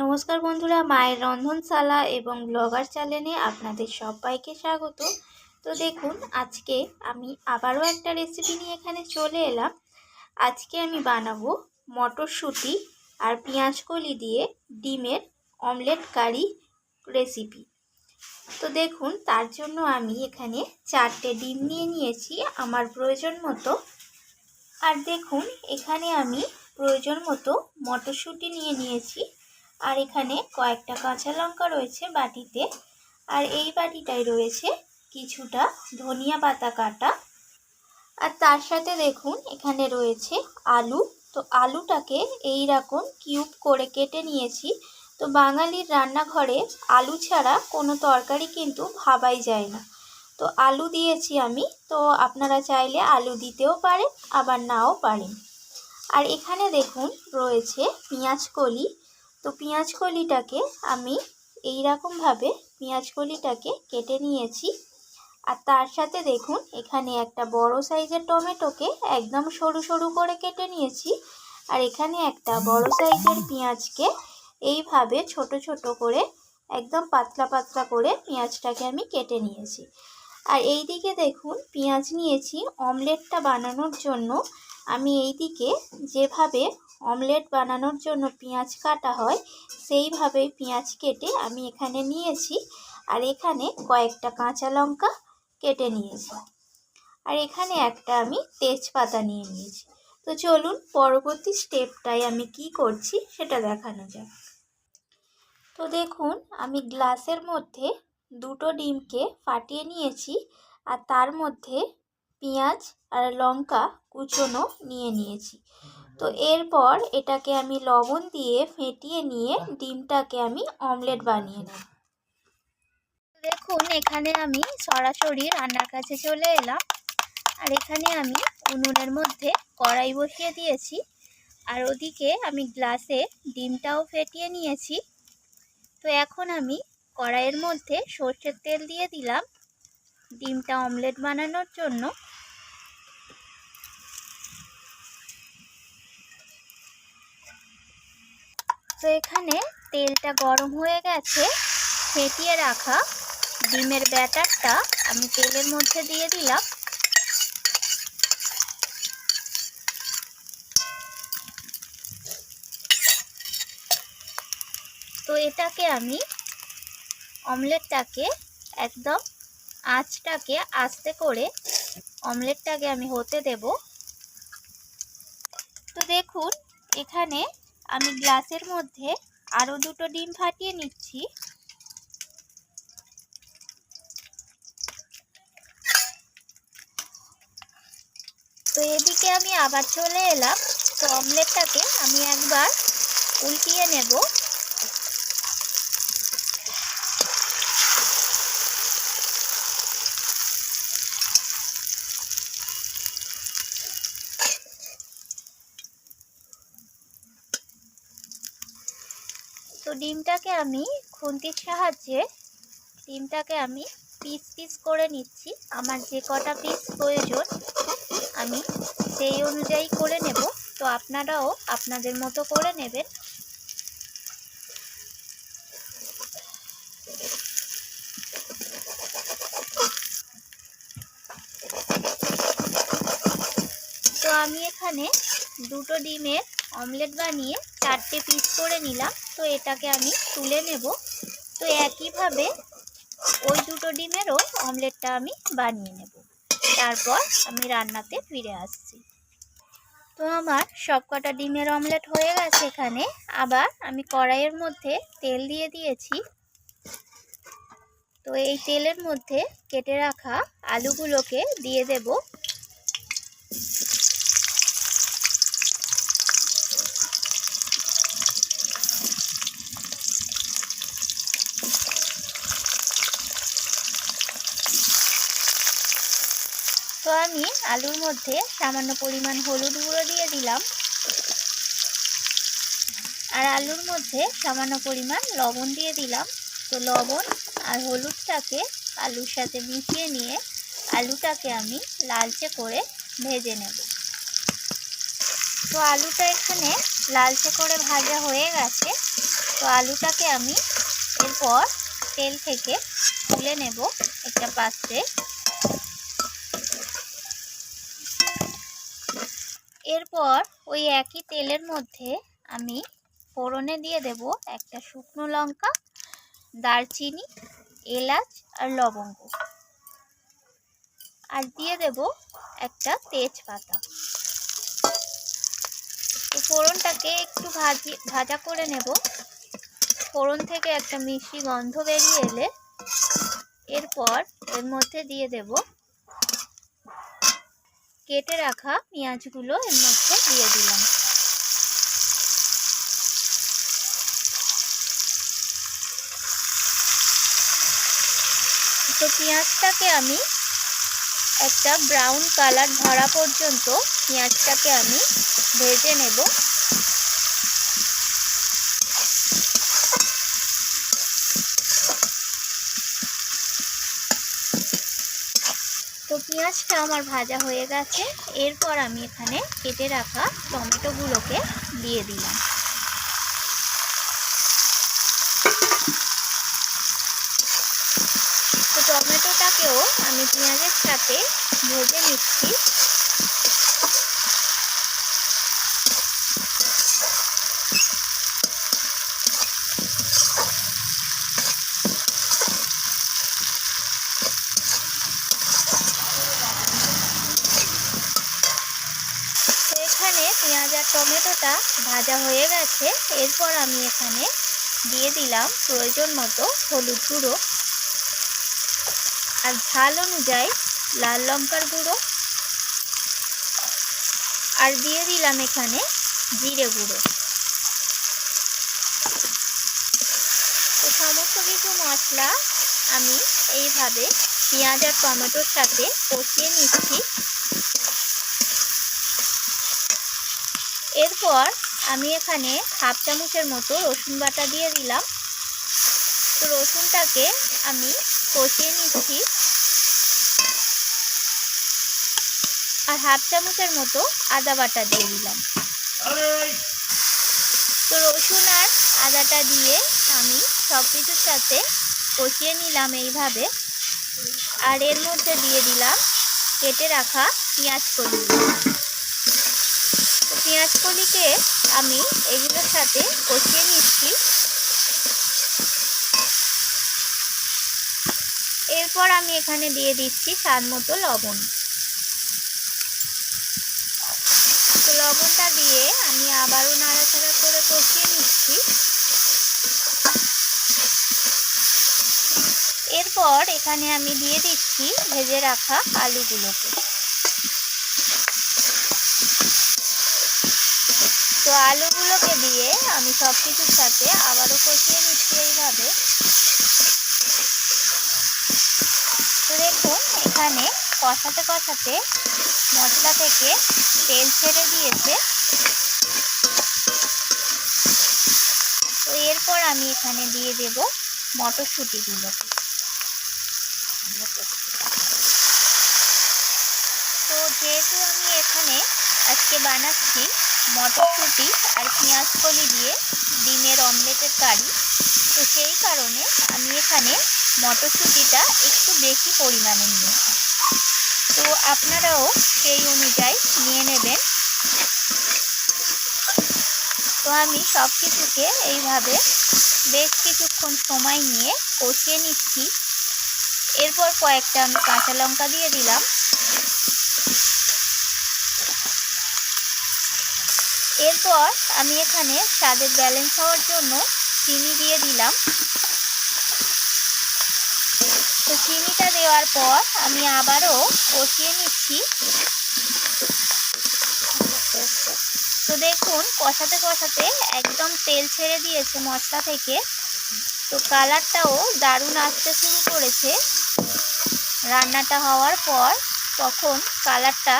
নমস্কার বন্ধুরা, মায়ের রন্ধনশালা এবং ব্লগার চ্যানেলে আপনাদের সবাইকে স্বাগত। তো দেখুন, আজকে আমি আবারও একটা রেসিপি নিয়ে এখানে চলে এলাম। আজকে আমি বানাবো মটরশুঁটি আর পেঁয়াজ কলি দিয়ে ডিমের অমলেট কারি রেসিপি তো দেখুন, তার জন্য আমি এখানে চারটে ডিম নিয়ে নিয়েছি আমার প্রয়োজন মতো। আর দেখুন, এখানে আমি প্রয়োজন মতো মটরশুঁটি নিয়ে নিয়েছি। আর এখানে কয়েকটা কাঁচা লঙ্কা রয়েছে বাটিতে। আর এই বাটিটায় রয়েছে কিছুটা ধনিয়া পাতা কাটা। আর তার সাথে দেখুন, এখানে রয়েছে আলু। তো আলুটাকে এই রকম কিউব করে কেটে নিয়েছি। তো বাঙালির রান্নাঘরে আলু ছাড়া কোনো তরকারি কিন্তু ভাবাই যায় না। তো আলু দিয়েছি আমি। তো আপনারা চাইলে আলু দিতেও পারেন, আবার নাও পারেন। আর এখানে দেখুন, রয়েছে পেঁয়াজ কলি। তো পেঁয়াজ কলিটাকে আমি এই রকমভাবে পেঁয়াজ কলিটাকে কেটে নিয়েছি। আর তার সাথে দেখুন, এখানে একটা বড় সাইজের টমেটোকে একদম সরু সরু করে কেটে নিয়েছি। আর এখানে একটা বড় সাইজের পেঁয়াজকে এইভাবে ছোট ছোট করে একদম পাতলা পাতলা করে পেঁয়াজটাকে আমি কেটে নিয়েছি। আর এই দিকে দেখুন, পেঁয়াজ নিয়েছি, অমলেটটা বানানোর জন্য আমি এই দিকে যেভাবে অমলেট বানানোর জন্য পেঁয়াজ কাটা হয় সেইভাবেই পেঁয়াজ কেটে আমি এখানে নিয়েছি। আর এখানে কয়েকটা কাঁচা লঙ্কা কেটে নিয়েছি। আর এখানে একটা আমি তেজপাতা নিয়ে নিয়েছি। তো চলুন পরবর্তী স্টেপটাই আমি কি করছি সেটা দেখানো যাক। তো দেখুন, আমি গ্লাসের মধ্যে দুটো ডিমকে ফাটিয়ে নিয়েছি আর তার মধ্যে পেঁয়াজ আর লঙ্কা কুচোনো নিয়ে নিয়েছি। তো এরপর এটাকে আমি লবণ দিয়ে ফেটিয়ে নিয়ে ডিমটাকে আমি অমলেট বানিয়ে নেব। দেখুন, এখানে আমি সরাসরি রান্নার কাছে চলে এলাম। আর এখানে আমি উনুনের মধ্যে কড়াই বসিয়ে দিয়েছি। আর ওদিকে আমি গ্লাসে ডিমটাও ফেটিয়ে নিয়েছি। তো এখন আমি কড়াইয়ের মধ্যে সর্ষের তেল দিয়ে দিলাম। ডিমটা অমলেট বানানোর জন্য তো এখানে তেলটা গরম হয়ে গেছে, ফেটিয়ে রাখা ডিমের ব্যাটারটা আমি তেলের মধ্যে দিয়ে দিলাম। তো এটাকে আমি অমলেটটাকে একদম আঁচটাকে আস্তে করে অমলেটটাকে আমি হতে দেব। তো দেখুন, এখানে আমি গ্লাসের মধ্যে আরও দুটো ডিম ফাটিয়ে নিচ্ছি। তো এদিকে আমি আবার চলে এলাম। তো অমলেটটাকে আমি একবার উল্টিয়ে নেব। তো ডিমটাকে আমি খুন্তির সাহায্যে, ডিমটাকে আমি পিস পিস করে নিচ্ছি। আমার যে কটা পিস প্রয়োজন, আমি সেই অনুযায়ী করে নেব। তো আপনারাও আপনাদের মতো করে নেবেন। তো আমি এখানে দুটো ডিমের অমলেট বানিয়ে চারটে পিস করে নিলাম। তো এটাকে আমি তুলে নেব। তো একইভাবে ওই দুটো ডিমেরও অমলেটটা আমি বানিয়ে নেব। তারপর আমি রান্নাতে ফিরে আসছি। তো আমার সব কটা ডিমের অমলেট হয়ে গেছে এখানে। আবার আমি কড়াইয়ের মধ্যে তেল দিয়ে দিয়েছি। তো এই তেলের মধ্যে কেটে রাখা আলুগুলোকে দিয়ে দেব। তো আমি আলুর মধ্যে সামান্য পরিমাণ হলুদ গুঁড়ো দিয়ে দিলাম। আর আলুর মধ্যে সামান্য পরিমাণ লবণ দিয়ে দিলাম। তো লবণ আর হলুদটাকে আলুর সাথে মিশিয়ে নিয়ে আলুটাকে আমি লালচে করে ভেজে নেব। তো আলুটা এখানে লালচে করে ভাজা হয়ে গেছে। তো আলুটাকে আমি এরপর তেল থেকে তুলে নেব একটা পাত্রে। এরপর ওই একই তেলের মধ্যে আমি ফোড়নে দিয়ে দেব একটা শুকনো লঙ্কা, দারচিনি, এলাচ আর লবঙ্গ। আর দিয়ে দেব একটা তেজপাতা। তো ফোড়নটাকে একটু ভাজি, ভাজা করে নেব। ফোড়ন থেকে একটা মিষ্টি গন্ধ বেরিয়ে এলে এরপর এর মধ্যে দিয়ে দেব কেটে রাখা পেঁয়াজগুলো এর মধ্যে দিয়ে দিলাম। তো পেঁয়াজটাকে আমি একটা ব্রাউন কালার ধরা পর্যন্ত পেঁয়াজটাকে আমি ভেজে নেব। পেঁয়াজটা আমার ভাজা হয়ে গেছে। এরপর আমি এখানে কেটে রাখা টমেটোগুলোকে দিয়ে দিলাম। তো টমেটোটাকেও আমি পেঁয়াজের সাথে ভেজে নিচ্ছি তো এখানে পেঁয়াজ আর টমেটোটা ভাজা হয়ে গেছে। এরপর আমি এখানে দিয়ে দিলাম প্রয়োজন মতো হলুদ গুঁড়ো। আর ঝাল অনুযায়ী লাল লঙ্কার গুঁড়ো। আর দিয়ে দিলাম এখানে জিরে গুঁড়ো। তো সমস্ত কিছু মশলা আমি এইভাবে পেঁয়াজ আর টমেটোর সাথে কষিয়ে নিচ্ছি। এরপর আমি এখানে হাফ চামচের মতো রসুন বাটা দিয়ে দিলাম। তো রসুনটাকে আমি কষিয়ে নিচ্ছি। আর হাফ চামচের মতো আদা বাটা দিয়ে দিলাম। তো রসুন আর আদাটা দিয়ে আমি সব কিছুর সাথে কষিয়ে নিলাম এইভাবে। আর এর মধ্যে দিয়ে দিলাম কেটে রাখা পেঁয়াজ কলি। তো পেঁয়াজ কলিকে আমি এগুলোর সাথে কষিয়ে নিচ্ছি। এরপর আমি এখানে দিয়ে দিচ্ছি স্বাদ মতো লবণ। তো লবণটা দিয়ে আমি আবারও নাড়াচাড়া করে কষিয়ে নিচ্ছি। এরপর এখানে আমি দিয়ে দিচ্ছি ভেজে রাখা আলুগুলোকে। আলুগুলোকে দিয়ে আমি সব কিছুর সাথে আবারও কষিয়ে নিচ্ছি এইভাবে। তো দেখুন, এখানে কষাতে কষাতে মশলা থেকে তেল ছেড়ে দিয়েছে। তো এরপর আমি এখানে দিয়ে দেব মটরশুঁটিগুলোকে। তো যেহেতু আমি এখানে আজকে বানাচ্ছি মটরশুঁটি আর পেঁয়াজ কলি দিয়ে ডিমের অমলেটের কারি। তো সেই কারণে আমি এখানে মটরশুঁটিটা একটু বেশি পরিমাণে নিয়েছি। তো আপনারাও সেই অনুযায়ী নিয়ে নেবেন। তো আমি সব কিছুকে এইভাবে বেশ কিছুক্ষণ সময় নিয়ে কষিয়ে নিচ্ছি। এরপর কয়েকটা আমি কাঁচা লঙ্কা দিয়ে দিলাম। এরপর আমি এখানে স্বাদের ব্যালেন্স হওয়ার জন্য চিনি দিয়ে দিলাম। তো চিনিটা দেওয়ার পর আমি আবারও কষিয়ে নিচ্ছি। তো দেখুন, কষাতে কষাতে একদম তেল ছেড়ে দিয়েছে মশলা থেকে। তো কালারটাও দারুণ আসতে শুরু করেছে। রান্নাটা হওয়ার পর তখন কালারটা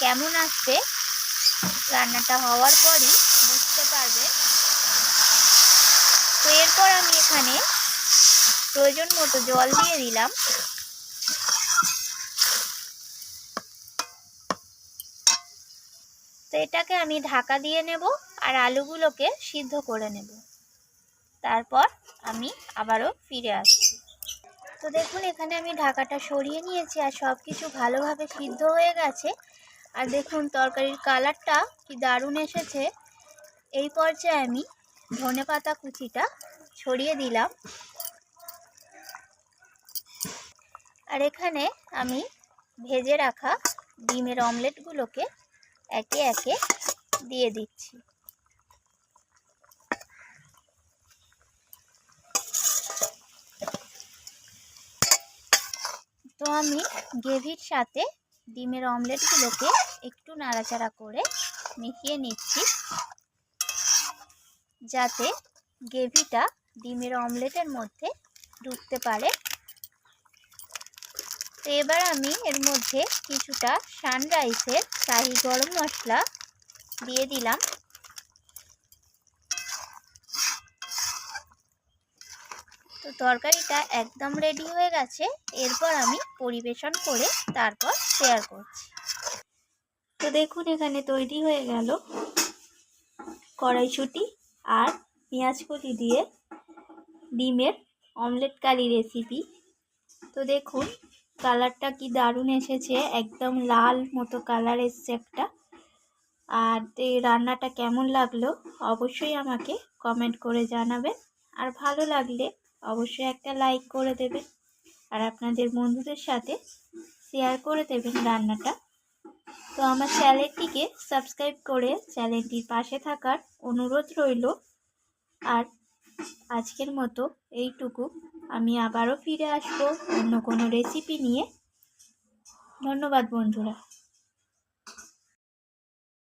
কেমন আসবে রান্নাটা হওয়ার পরই বুঝতে পারবে। তো এরপর আমি এখানে প্রয়োজন মতো জল দিয়ে দিলাম। তো এটাকে আমি ঢাকা দিয়ে নেব আর আলুগুলোকে সিদ্ধ করে নেব। তারপর আমি আবারও ফিরে আসছি। তো দেখুন, এখানে আমি ঢাকাটা সরিয়ে নিয়েছি আর সব কিছু ভালোভাবে সিদ্ধ হয়ে গেছে। আর দেখুন তরকারির কালারটা কি দারুণ এসেছে। এই পর্যায়ে আমি ধনে পাতা কুচিটা ছড়িয়ে দিলাম। আর এখানে আমি ভেজে রাখা ডিমের অমলেটগুলোকে একে একে দিয়ে দিচ্ছি। তো আমি গ্রেভির সাথে ডিমের অমলেটগুলোকে একটু নাড়াচাড়া করে মিশিয়ে নিচ্ছি। যাতে গ্রেভিটা ডিমের অমলেটের মধ্যে ঢুকতে পারে। তো এবার আমি এর মধ্যে কিছুটা সানরাইসের শাহি গরম মশলা দিয়ে দিলাম। তো তরকারিটা একদম রেডি হয়ে গেছে। এরপর আমি পরিবেশন করে তারপর শেয়ার করছি। তো দেখুন, এখানে তৈরি হয়ে গেল কড়াইশুঁটি আর কলি দিয়ে ডিমের অমলেট কারি রেসিপি তো দেখুন কালারটা কি দারুণ এসেছে, একদম লাল মতো কালার এসছে একটা। আর এই রান্নাটা কেমন লাগল, অবশ্যই আমাকে কমেন্ট করে জানাবেন। আর ভালো লাগলে অবশ্যই একটা লাইক করে দেবেন। আর আপনাদের বন্ধুদের সাথে শেয়ার করে দেবেন রান্নাটা। তো আমার চ্যানেলটিকে সাবস্ক্রাইব করে চ্যানেলটির পাশে থাকার অনুরোধ রইল। আর আজকের মতো এইটুকু। আমি আবারও ফিরে আসব অন্য কোনো রেসিপি নিয়ে। ধন্যবাদ বন্ধুরা।